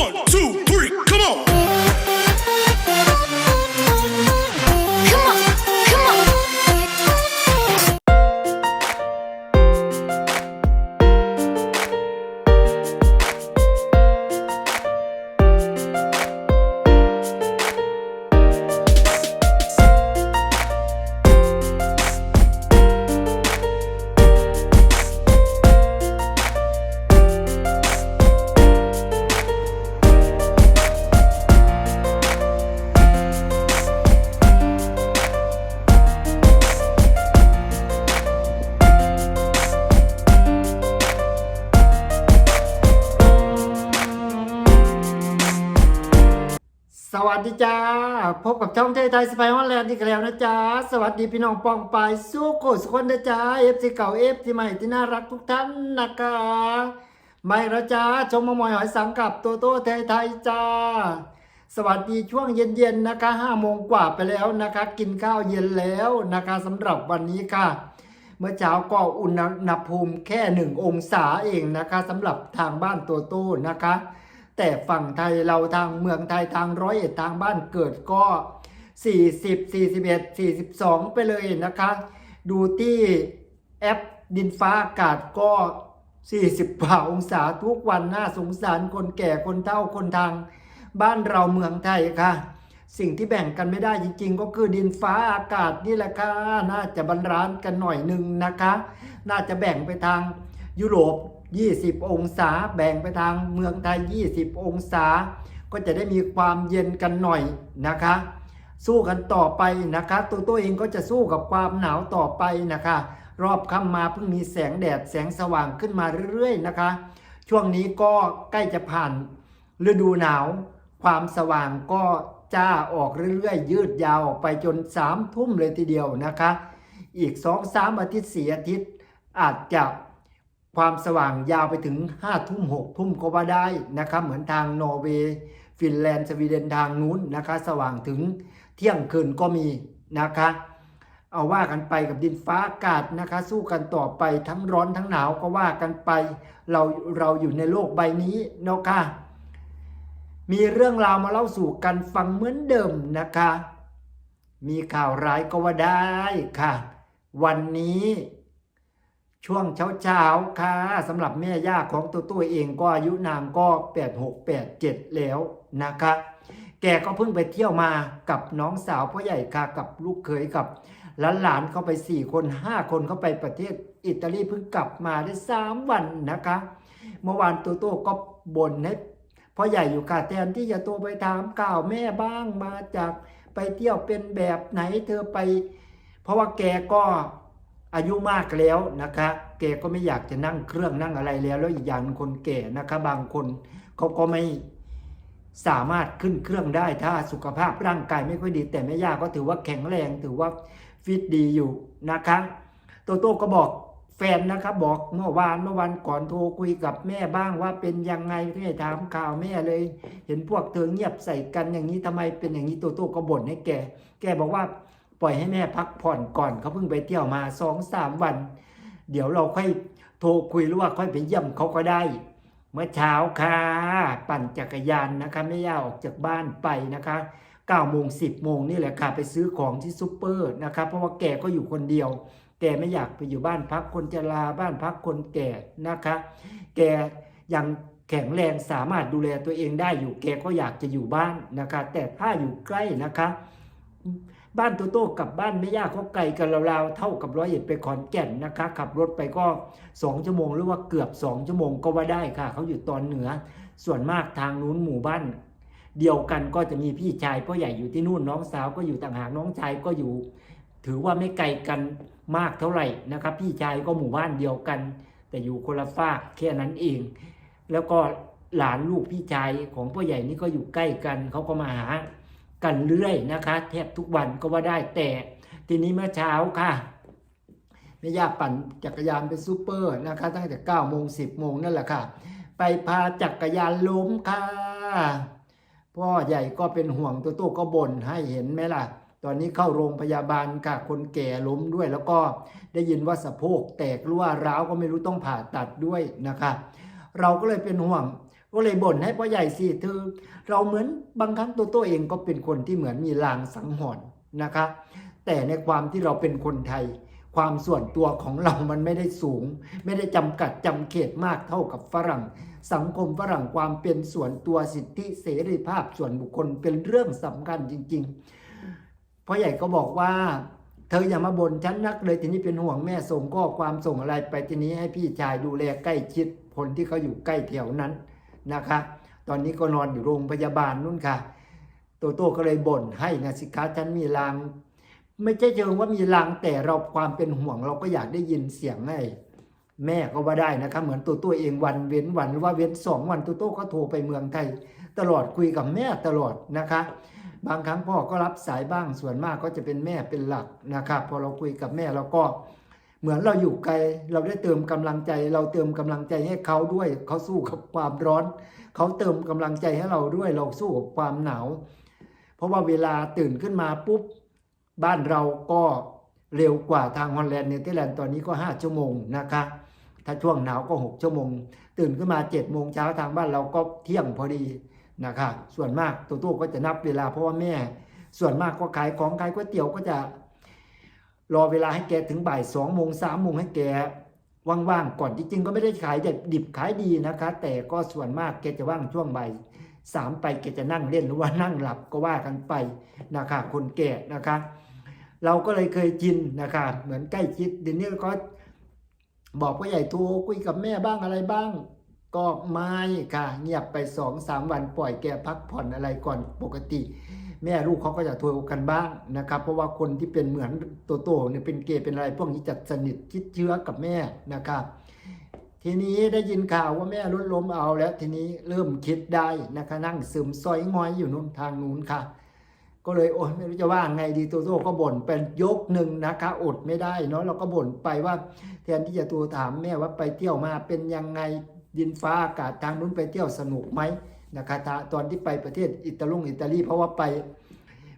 One, two, สวัสดีจ้า พบกับช่องไทไทยสไปฮอลแลนด์ที่แล้วนะจ๊ะสวัสดีพี่น้องปองปายสู้โคสุคนนะจ๊ะเอฟซีเก่าเอฟซีใหม่ที่น่ารักทุกท่านนะคะไม่ละจ้าชมมามอยหอยสังกับโตโต้ไทไทยจ้า สวัสดีช่วงเย็นๆนะคะห้าโมงกว่าไปแล้วนะคะ กินข้าวเย็นแล้วนะคะสำหรับวันนี้ค่ะ เมื่อเช้าก็อุณหภูมิแค่หนึ่งองศาเองนะคะสำหรับทางบ้านตัวโต้นะคะ แต่ฝั่งไทยเราทางเมืองไทยทางร้อยเอ็ดทางบ้านเกิดก็ 40 41 42 ไปเลยนะคะ ดูที่แอปดินฟ้าอากาศก็ 40กว่าองศาทุกวันน่าสงสารคนแก่คนเฒ่าคนทางบ้านเราเมืองไทยค่ะ สิ่งที่แบ่งกันไม่ได้จริง ๆ ก็คือดินฟ้าอากาศนี่แหละค่ะ น่าจะบรรลานกันหน่อยหนึ่งนะคะ น่าจะแบ่งไปทางยุโรป 20 องศา แบ่งไปทางเมืองไทย 20 องศา ก็จะได้มีความเย็นกันหน่อยนะคะ สู้กันต่อไปนะคะ ตัวตัวเองก็จะสู้กับความหนาวต่อไปนะคะ รอบค่ำมาเพิ่งมีแสงแดดแสงสว่างขึ้นมาเรื่อยๆนะคะ ช่วงนี้ก็ใกล้จะผ่านฤดูหนาว ความสว่างก็จ้าออกเรื่อยๆยืดยาวออกไปจนสามทุ่มเลยทีเดียวนะคะ อีกสองสามอาทิตย์สี่อาทิตย์อาจจะ ความสว่างยาวไปถึงห้าทุ่มหกทุ่มก็ว่าได้นะคะเหมือนทางนอร์เวย์ฟินแลนด์สวีเดนทางนู้นนะคะสว่างถึงเที่ยงคืนก็มีนะคะ เอาว่ากันไปกับดินฟ้าอากาศนะคะ สู้กันต่อไปทั้งร้อนทั้งหนาวก็ว่ากันไป เราเราอยู่ในโลกใบนี้เนาะค่ะมีเรื่องราวมาเล่าสู่กันฟังเหมือนเดิมนะคะ มีข่าวร้ายก็ว่าได้ค่ะ วันนี้ ช่วงเช้าเช้าๆค่ะสำหรับแม่ย่าของตัวตัวเองก็อายุนางก็ 86 87 แล้วนะคะ แกก็เพิ่งไปเที่ยวมากับน้องสาวพ่อใหญ่ค่ะกับลูกเขยกับหลานๆเข้าไป4คน5คนเข้าไปประเทศอิตาลีเพิ่งกลับมาได้3วันนะคะ เมื่อวานตัวโต้ก็บ่นให้พ่อใหญ่อยู่ค่ะแทนที่จะโทรไปถามกล่าวแม่บ้างมาจากไปเที่ยวเป็นแบบไหนเธอไป เพราะว่าแกก็ อายุมากแล้วนะคะแกก็ไม่อยากจะนั่งเครื่องนั่งอะไรแล้ว แล้วอีกอย่างคนแก่นะคะบางคนเขาก็ไม่สามารถขึ้นเครื่องได้ถ้าสุขภาพร่างกายไม่ค่อยดี แต่แม่ย่าก็ถือว่าแข็งแรงถือว่าฟิตดีอยู่นะคะโตโต้ก็บอกแฟนนะครับบอกเมื่อวานเมื่อวันก่อนโทรคุยกับแม่บ้างว่าเป็นยังไงที่ถามข่าวแม่เลย เห็นพวกเธอเงียบใส่กันอย่างนี้ทำไมเป็นอย่างนี้โตโต้ก็บ่นให้แก แกบอกว่า ปล่อยให้แม่พักผ่อนก่อนเขาเพิ่งไปเที่ยวมาสองสามวัน เดี๋ยวเราค่อยโทรคุยหรือว่าค่อยไปเยี่ยมเขาก็ได้ เมื่อเช้าค่ะ ปั่นจักรยานนะคะไม่ย่าออกจากบ้านไปนะคะ9โมง10โมงนี่แหละค่ะไปซื้อของที่ซูเปอร์นะคะเพราะว่าแกก็อยู่คนเดียว แกไม่อยากไปอยู่บ้านพักคนชราบ้านพักคนแก่นะคะ แกยังแข็งแรงสามารถดูแลตัวเองได้อยู่แกก็อยากจะอยู่บ้านนะคะ แต่ถ้าอยู่ใกล้นะคะ บ้านโตโต้กับบ้านแม่ย่าก็ไกลกันราวๆเท่ากับร้อยเอ็ดไปขอนแก่นนะคะ ขับรถไปก็ 2 ชั่วโมงหรือว่าเกือบ 2 ชั่วโมงก็ว่าได้ค่ะ เขาอยู่ตอนเหนือ ส่วนมากทางนู้นหมู่บ้านเดียวกันก็จะมีพี่ชายพ่อใหญ่อยู่ที่นู่นน้องสาวก็อยู่ต่างหากน้องชายก็อยู่ ถือว่าไม่ไกลกันมากเท่าไหร่นะครับ พี่ชายก็หมู่บ้านเดียวกัน แต่อยู่คนละฝากแค่นั้นเอง แล้วก็หลานลูกพี่ชายของพ่อใหญ่นี่ก็อยู่ใกล้กันเขาก็มาหา กันเรื่อยนะคะ แทบทุกวันก็ว่าได้แต่ ทีนี้เมื่อเช้าค่ะแม่ย่าปั่นจักรยานไปซูเปอร์นะคะ ตั้งแต่9โมง10โมงนั่นแหละค่ะ ไปพาจักรยานล้มค่ะ พ่อใหญ่ก็เป็นห่วงตัวโต้ก็บ่นให้เห็นไหมล่ะ ตอนนี้เข้าโรงพยาบาลค่ะ คนแก่ล้มด้วย แล้วก็ได้ยินว่าสะโพกแตกรือว่าร้าวก็ไม่รู้ต้องผ่าตัดด้วยนะคะ เราก็เลยเป็นห่วง ก็เลยบ่นให้พ่อใหญ่สิเธอเราเหมือนบางครั้งตัวตัวเองก็เป็นคนที่เหมือนมีลางสังหรณ์นะคะ แต่ในความที่เราเป็นคนไทย ความส่วนตัวของเรามันไม่ได้สูง ไม่ได้จำกัดจำเขตมากเท่ากับฝรั่ง สังคมฝรั่งความเป็นส่วนตัวสิทธิเสรีภาพส่วนบุคคลเป็นเรื่องสำคัญจริงๆพ่อใหญ่ก็บอกว่าเธออย่ามาบ่นฉันนักเลยทีนี้เป็นห่วงแม่ส่งข้อความส่งอะไรไปทีนี้ให้พี่ชายดูแลใกล้ชิดคนที่เขาอยู่ใกล้แถวนั้น นะคะ ตอนนี้ก็นอนอยู่โรงพยาบาลนู่นค่ะ โตโต้ก็เลยบ่นให้นะสิคะฉันมีลาง ไม่ใช่เชิงว่ามีลางแต่เราความเป็นห่วงเราก็อยากได้ยินเสียงให้แม่ก็ว่าได้นะคะ เหมือนตัวตัวเองวันเว้นวันหรือว่าเว้นสองวันตัวโต้ก็โทรไปเมืองไทย ตลอดคุยกับแม่ตลอดนะคะ บางครั้งพ่อก็รับสายบ้างส่วนมากก็จะเป็นแม่เป็นหลักนะครับพอเราคุยกับแม่เราก็ เหมือนเราอยู่ไกลเราได้เติมกำลังใจ เราเติมกำลังใจให้เขาด้วย เขาสู้กับความร้อน เขาเติมกำลังใจให้เราด้วย เราสู้กับความหนาว เพราะว่าเวลาตื่นขึ้นมาปุ๊บ บ้านเราก็เร็วกว่าทางฮอลแลนด์เนเธอร์แลนด์ตอนนี้ก็ 5 ชั่วโมงนะคะ ถ้าช่วงหนาวก็ 6 ชั่วโมง ตื่นขึ้นมา7จ็ดโมงเช้าทางบ้านเราก็เที่ยงพอดีนะคะ ส่วนมากตัวตู้ก็จะนับเวลาเพราะว่าแม่ ส่วนมากก็ขายของขายก๋วยเตี๋ยวก็จะ รอเวลาให้แกถึงบ่ายสองโมงสามโมงให้แกว่างๆก่อนจริงๆก็ไม่ได้ขายแต่ดิบขายดีนะคะ แต่ก็ส่วนมากแกจะว่างช่วงบ่ายสามไปแกจะนั่งเล่นหรือว่านั่งหลับก็ว่ากันไปนะคะคนแก่นะคะ เราก็เลยเคยจินนะคะเหมือนใกล้ชิดเดี๋ยวนี้ก็บอกว่าใหญ่โทรคุยกับแม่บ้างอะไรบ้าง ก็ไม่ค่ะ เงียบไปสองสามวันปล่อยแกพักผ่อนอะไรก่อนปกติ แม่ลูกเขาก็จะโทรกันบ้างนะครับ เพราะว่าคนที่เป็นเหมือนโตโตเนี่ยเป็นเกย์เป็นอะไร พวกนี้จะสนิทชิดเชื้อกับแม่นะครับ ทีนี้ได้ยินข่าวว่าแม่รถล้มเอาแล้วทีนี้เริ่มคิดได้นะคะนั่งซึมซอยงอยอยู่นู่นทางนู้นค่ะ ก็เลยโอ้ยไม่รู้จะว่าไงดีโตโต้ก็บ่นเป็นยกหนึ่งนะคะอดไม่ได้เนาะเราก็บ่นไปว่า แทนที่จะโทรถามแม่ว่าไปเที่ยวมาเป็นยังไงดินฟ้าอากาศทางนู้นไปเที่ยวสนุกไหม นะคะตาตอนที่ไปประเทศอิตาลงอิตาลี เพราะว่าไป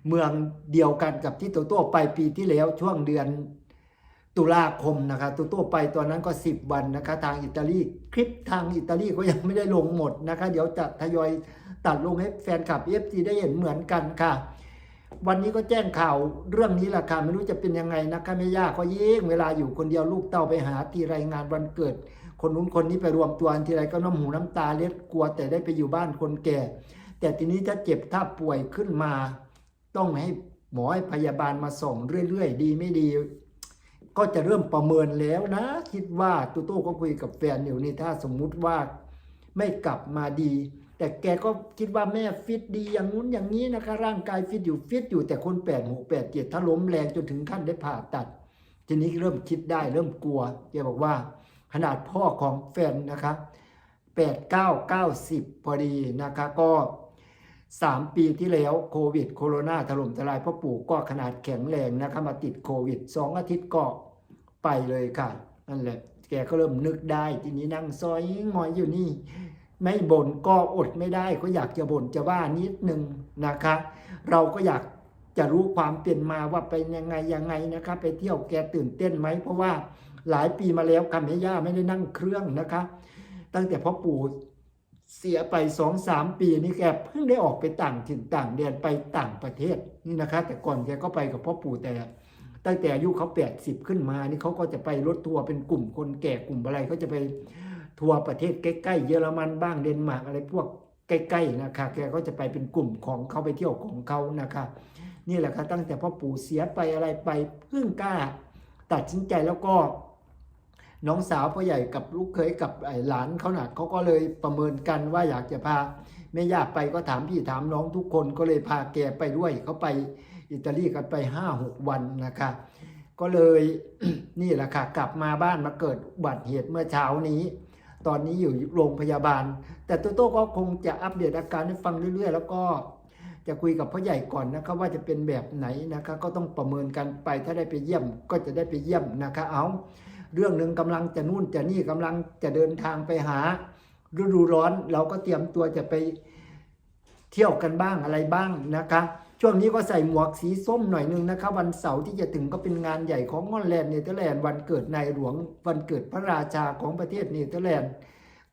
เมืองเดียวกันกับที่โตโต้ไปปีที่แล้วช่วงเดือนตุลาคมนะคะโตโต้ไปตอนนั้นก็ 10 วันนะคะทางอิตาลีคลิปทางอิตาลีก็ยังไม่ได้ลงหมดนะคะเดี๋ยวจะทยอยตัดลงให้แฟนคลับเอฟซีได้เห็นเหมือนกันค่ะ วันนี้ก็แจ้งข่าวเรื่องนี้แหละค่ะไม่รู้จะเป็นยังไงนะคะแม่ย่าก็ยิ่งเวลาอยู่คนเดียวลูกเต้าไปหาทีรายงานวันเกิด คนนู้นคนนี้ไปรวมตัวกันทีไรก็น้ำหูน้ำตาเล็ดกลัวแต่ได้ไปอยู่บ้านคนแก่ แต่ทีนี้ถ้าเจ็บถ้าป่วยขึ้นมา ต้องให้หมอให้พยาบาลมาส่งเรื่อยๆ ดีไม่ดี ก็จะเริ่มประเมินแล้วนะ คิดว่าตูโต้ก็คุยกับแฟนอยู่นี่ถ้าสมมุติว่าไม่กลับมาดี แต่แกก็คิดว่าแม่ฟิตดีอย่างนู้นอย่างนี้นะคะ ร่างกายฟิตอยู่ฟิตอยู่แต่คนแปดหกแปดเจ็ดถ้าล้มแรงจนถึงขั้นได้ผ่าตัด ทีนี้เริ่มคิดได้เริ่มกลัวแกบอกว่า ขนาดพ่อของแฟนนะคะแปดเก้าเก้าสิบพอดีนะคะก็สามปีที่แล้วโควิดโคโรนาถล่มทลายพ่อปู่ก็ขนาดแข็งแรงนะคะมาติดโควิดสองอาทิตย์ก็ไปเลยค่ะนั่นแหละแกก็เริ่มนึกได้ทีนี้นั่งซอยงอยอยู่นี่ ไม่บ่นก็อดไม่ได้ก็อยากจะบ่นจะว่านิดนึงนะคะ เราก็อยากจะรู้ความเป็นมาว่าเป็นยังไงยังไงนะคะ ไปเที่ยวแกตื่นเต้นไหมเพราะว่า หลายปีมาแล้วคำให้ย่าไม่ได้นั่งเครื่องนะคะ ตั้งแต่พ่อปู่เสียไปสองสามปีนี่แกเพิ่งได้ออกไปต่างถิ่นต่างแดนไปต่างประเทศนี่นะคะ แต่ก่อนแกก็ไปกับพ่อปู่แต่ ตั้งแต่อายุเขาแปดสิบขึ้นมานี่เขาก็จะไปรถทัวร์เป็นกลุ่มคนแก่กลุ่มอะไรเขาจะไปทัวร์ประเทศใกล้ๆเยอรมันบ้างเดนมาร์กอะไรพวกใกล้ๆนะคะแกก็จะไปเป็นกลุ่มของเขาไปเที่ยวของเขานะคะนี่แหละครับตั้งแต่พ่อปู่เสียไปอะไรไปเพิ่งกล้า ตัดสินใจแล้วก็ น้องสาวพ่อใหญ่กับลูกเคยกับหลานเขาน่ะเขาก็เลยประเมินกันว่าอยากจะพาแม่ย่าไปก็ถามพี่ถามน้องทุกคนก็เลยพาแกไปด้วยเขาไปอิตาลีกันไปห้าหกวันนะคะก็เลยนี่แหละค่ะกลับมาบ้านมาเกิดอุบัติเหตุเมื่อเช้านี้ ตอนนี้อยู่โรงพยาบาล แต่โตโต้ก็คงจะอัปเดตอาการให้ฟังเรื่อย ๆ แล้วก็จะคุยกับพ่อใหญ่ก่อนนะครับว่าจะเป็นแบบไหนนะคะก็ต้องประเมินกันไปถ้าได้ไปเยี่ยมก็จะได้ไปเยี่ยมนะคะเอา เรื่องหนึ่งกำลังจะนู่นจะนี่กำลังจะเดินทางไปหา ฤดูร้อน เราก็เตรียมตัวจะไปเที่ยวกันบ้างอะไรบ้างนะคะ ช่วงนี้ก็ใส่หมวกสีส้มหน่อยหนึงนะคะ วันเสาร์ที่จะถึงก็เป็นงานใหญ่ของงอนแลนด์เนเธอร์แลนด์วันเกิดนายหลวงวันเกิดพระราชาของประเทศเนเธอร์แลนด์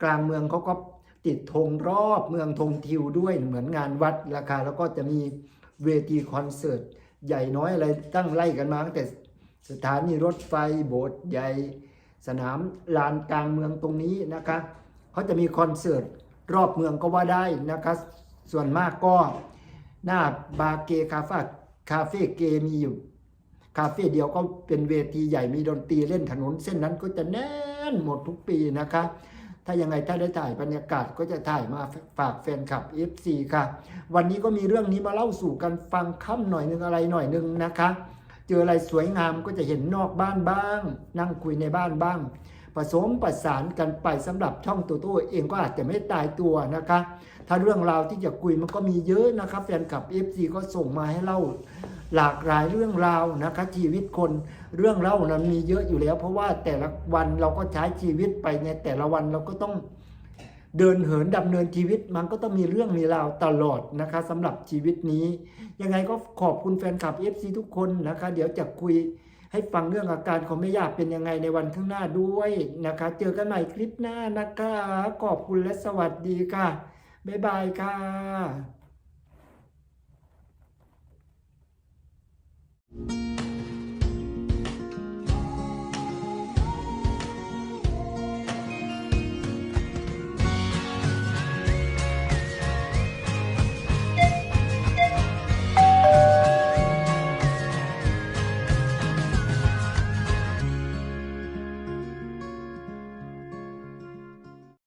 กลางเมืองเขาก็ติดธงรอบเมืองธงทิวด้วยเหมือนงานวัดราคาแล้วก็จะมีเวทีคอนเสิร์ตใหญ่น้อยอะไรตั้งไล่กันมาตั้งแต่ สถานีรถไฟโบสถ์ใหญ่ สนามลานกลางเมืองตรงนี้นะคะเขาจะมีคอนเสิร์ตรอบเมืองก็ว่าได้นะคะส่วนมากก็หน้าบาเกคาเฟ่คาเฟ่เกมีอยู่ คาเฟ่เดียวก็เป็นเวทีใหญ่มีดนตรีเล่นถนนเส้นนั้นก็จะแน่นหมดทุกปีนะคะ ถ้ายังไงถ้าได้ถ่ายบรรยากาศก็จะถ่ายมาฝากแฟนคลับ FC ค่ะ วันนี้ก็มีเรื่องนี้มาเล่าสู่กันฟังค่ำหน่อยนึงอะไรหน่อยนึงนะคะ เจออะไรสวยงามก็จะเห็นนอกบ้านบ้าง นั่งคุยในบ้านบ้าง ผสมประสานกันไปสำหรับช่องตัวตัวเองก็อาจจะไม่ตายตัวนะคะ ถ้าเรื่องราวที่จะคุยมันก็มีเยอะนะครับแฟนคลับ FC ก็ส่งมาให้เล่าหลากหลายเรื่องราวนะคะชีวิตคนเรื่องเล่านั้นมีเยอะอยู่แล้ว เพราะว่าแต่ละวันเราก็ใช้ชีวิตไปในแต่ละวันเราก็ต้อง เดินเหินดำเนินชีวิตมันก็ต้องมีเรื่องมีราวตลอดนะคะสำหรับชีวิตนี้ ยังไงก็ขอบคุณแฟนคลับ FC ทุกคนนะคะ เดี๋ยวจะคุยให้ฟังเรื่องอาการของแม่ยาเป็นยังไงในวันข้างหน้าด้วยนะคะ เจอกันใหม่คลิปหน้านะคะ ขอบคุณและสวัสดีค่ะ บ๊ายบายค่ะ